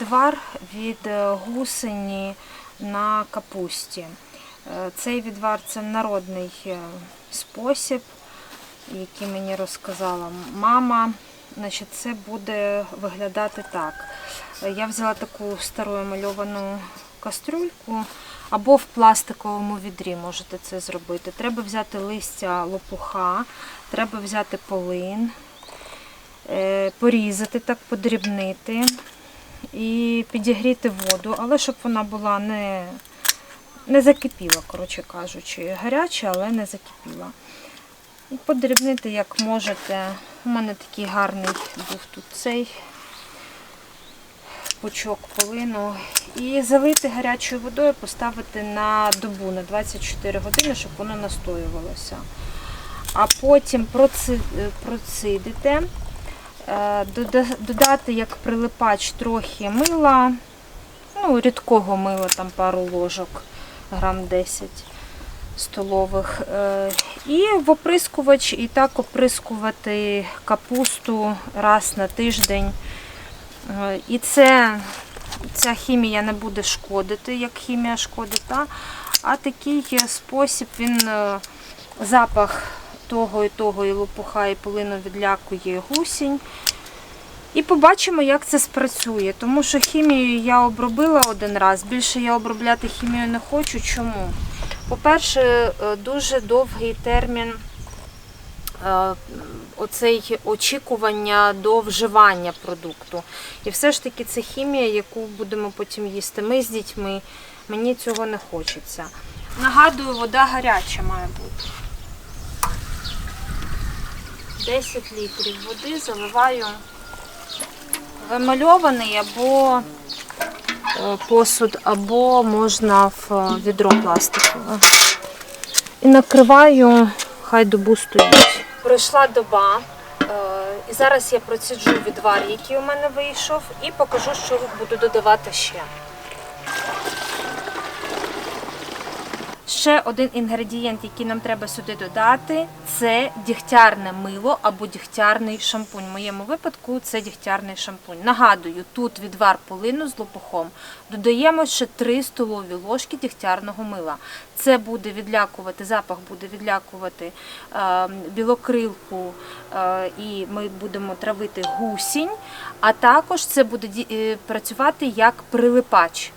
відвар від е, гусені на капусті. Е, Цей відвар це народний е, спосіб, який мені розказала мама. Значить, це буде виглядати так. Я взяла таку стару емальовану кастрюльку, або в пластиковому відрі можете це зробити. Треба взяти листя лопуха, треба взяти полин, порізати, так подрібнити і підігріти воду, але щоб вона була не, не закипіла, коротше кажучи, гаряча, але не закипіла. І подрібнити як можете. У мене такий гарний був тут цей пучок полину. І залити гарячою водою, поставити на добу на 24 години, щоб воно настоювалося. А потім проци- е, процидите, додати як прилипач трохи мила, ну, рідкого мила, там пару ложок, грам 10 столових. е, І в оприскувач, і так оприскувати капусту раз на тиждень. Е, І це, ця хімія не буде шкодити, як хімія шкодить. А такий е, спосіб, він е, запах того і того, і лопуха, і полину відлякує гусінь. І побачимо, як це спрацює. Тому що хімію я обробила один раз. Більше я обробляти хімію не хочу. Чому? По-перше, е, дуже довгий термін е, оцей очікування до вживання продукту. І все ж таки це хімія, яку будемо потім їсти. Ми з дітьми. Мені цього не хочеться. Нагадую, вода гаряча має бути. 10 літрів води заливаю в емальований або е, посуд, або можна в е, відро пластикове. І накриваю, хай добу стоїть. Пройшла доба, е, і зараз я проціджу відвар, який у мене вийшов, і покажу, що буду додавати ще. Ще один інгредієнт, який нам треба сюди додати, це дігтярне мило або дігтярний шампунь. В моєму випадку це дігтярний шампунь. Нагадую, тут відвар полину з лопухом. Додаємо ще 3 столові ложки дігтярного мила. Це буде відлякувати, запах буде відлякувати е, білокрилку, е, і ми будемо травити гусінь, а також це буде е, працювати як прилипач.